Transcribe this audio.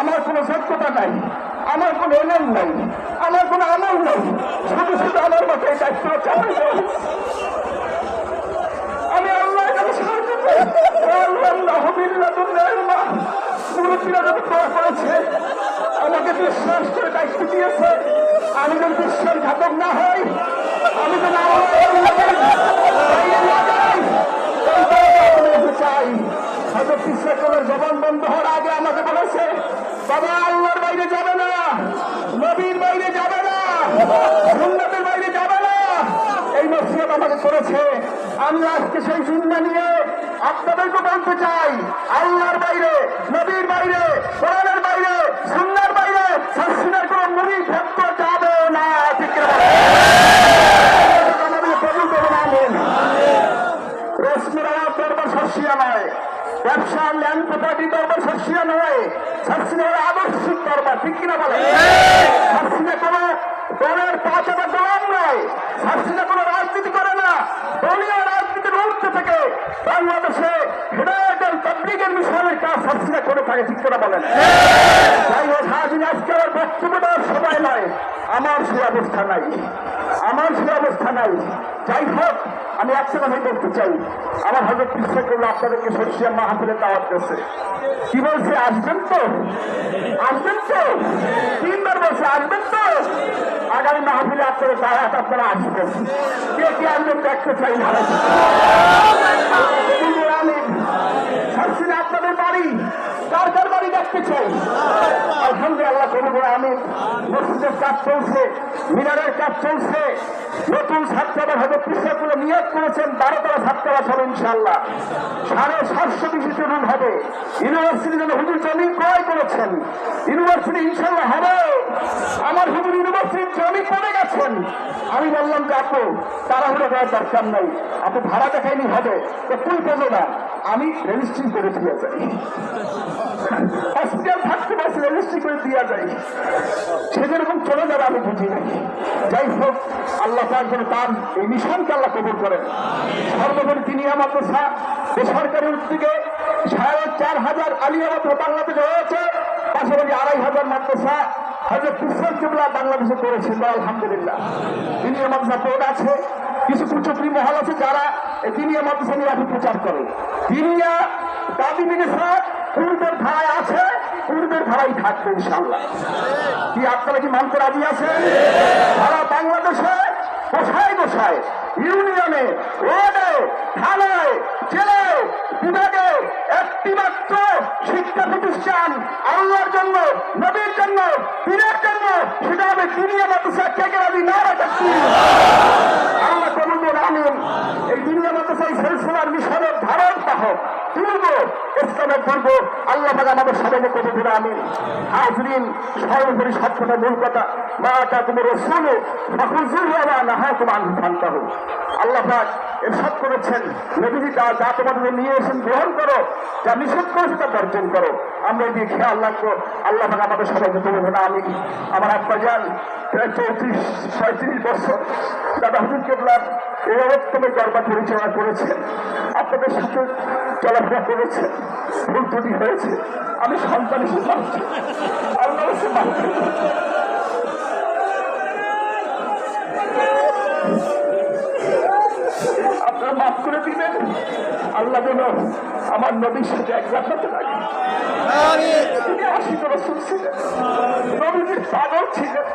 আমার কোনো সত্যতা নাই, আমার কোনো এলেন নাই, আমার কোনো আমল নাই, শুধু শুধু আমার মাথায় দায়িত্ব চাপাই। আমি আল্লাহ বিল্লাহ মুরব্বীরা যত দোয়া করেছে আমাকে বিশ্বাস করে দায়িত্ব দিয়েছে আমি যেন বিশ্বাসঘাতক না হই, আমি যেন আল্লাহর বাইরে না যাই, এই দোয়াটা আমি বলতে চাই হয়তো বিশ্বাসের জবান বন্ধ হওয়ার আগে আমাকে বলেছে বাবা, আল্লাহর বাইরে যাবে না। নবীর বাইরে যাবে না। সুন্নতের বাইরে যাবে না। এই নসিহত আমাকে করেছে। আমি আজকে সেই চিন্তা নিয়ে আপনাদেরকে বলতে চাই, আল্লাহর বাইরে, নবীর বাইরে, কোরআনের বাইরে, সুন্নার বাইরে, শাসনের কোন মুড়ি থাকতে যাবে না, ঠিক। রেশমের দরবার শস্যিয়া নয় ব্যবসা ল্যান্ড প্রপার্টি দরবার শস্যিয়া নয়। শাসনের আদর্শিক দরবার ঠিক কিনা বলে শাসনে কোনো দলের পাঁচ হাজার গোলাম নয়। শাসনে কোনো রাজনীতি করে না। দলীয় রাজনীতির ঊর্ধ্বে থেকে বাংলাদেশে হৃদয়ের তবলিগের মিশনের কাজ শাসনে করে থাকে ঠিক কিনা বলেন? যাই হোক হাজির আজকে আমার বক্তব্য দেওয়ার সময় নয়। আমার সে অবস্থা নাই। আমার সে অবস্থা নাই। যাই হোক, আমি একটা কথাই বলতে চাই, আমার হয়তো বিশ্বাস করল আপনাদেরকে সরষিয়া মাহাপুরে দাওয়াত করছে কি বলছে, আসবেন তো? আসবেন তো? তিনবার বলছে, আসবেন তো? আগামী মাহফিলে আপনাদের দাওয়াত আপনারা আসবেন। কে কি আসবেন, দেখতে চাই না আমি শাসিনা আপনাদের বাড়ি কার কার বাড়ি দেখতে চাই আলহামদুলিল্লাহ কোনো করে আমি মসজিদের কাজ চলছে, মিনারের কাজ চলছে। নতুন ছাত্ররা হয়তো কৃষকগুলো নিয়োগ করেছেন বারো বারোতলা ছাত্ররা হবে ইনশাল্লাহ সাড়ে সাতশো বিশিষ্ট রুম হবে। ইউনিভার্সিটি যেন হুজুর জমি ক্রয় করেছেন, ইউনিভার্সিটি ইনশাল্লাহ হবে। জমি পড়ে গেছেন। আমি বললাম যে, আপু, তাড়াহুড়ো করার দরকার নাই। আপনি ভাড়া দেখাইনি হবে, তো তুই পেল না। আমি রেজিস্ট্রি করে দিয়ে যাই। হসপিটাল থাকতে পারছি রেজিস্ট্রি করে দিয়ে যাই। সে যেরকম চলে যাবে, আমি বুঝি নাই। যাই হোক, আল্লাহ তার জন্য তার এই মিশনকে আল্লাহ কবুল করেন। সর্বোপরি তিনি মাদ্রাসা বেসরকারি উদ্যোগে সাড়ে চার হাজার আলিয়া মাত্র বাংলাদেশে হয়েছে। পাশাপাশি আড়াই হাজার মাদ্রাসা বাংলাদেশে করেছেন আলহামদুলিল্লাহ। তিনি আছে, কিছু মহল আছে যারা নিয়ে প্রচার দাবি পূর্বের ধারায় আছে পূর্বের ধারাই থাকবে ইনশাল্লাহ কি আপনারা কি মানতে রাজি আছেন? সারা বাংলাদেশে কোথায় কোথায় ইউনিয়নে ওয়ার্ডে থানায় জন্য পীরের জন্য, সেটা হবে দুনিয়া মাদ্রাসা কে কে রাজি না রাখি আল্লাহ কবুল আমিন এই দুনিয়া মাদ্রাসায় সিলসিলার মিশনের ধারণ পাহক তুলব, ইসলামের পূর্ব আল্লাহ আমাদের সবাইকে কবুল হাজরিন, সর্বোপরি সবকটা মূল কথা মা তা তুমি রসুল ফাকুজুল্লাহ না হা তোমার ফান্তা হোক আল্লাহ এরশাদ করেছেন। নবীজি তা যা তোমাদের নিয়ে এসেছেন গ্রহণ করো, যা নিষেধ করেছে তা বর্জন করো। আমরা এদিকে খেয়াল রাখব। আল্লাহ পাক আমাদের সবাইকে কবুল করে আমি আমার আব্বা যান প্রায় চৌত্রিশ পঁয়ত্রিশ বছর দাদা হুজুর কেবলার এই অবস্থানে দরবার পরিচালনা করেছেন। আপনাদের সাথে চলাফেরা করেছে ভুল ত্রুটি হয়েছে। আমি সন্তান হিসেবে আল্লাহ আল্লাহ আমার নবীর সাথে এক দেখাতে লাগে তিনি আশিক রসুল ছিলেন। নবীজির পাগল ছিলেন।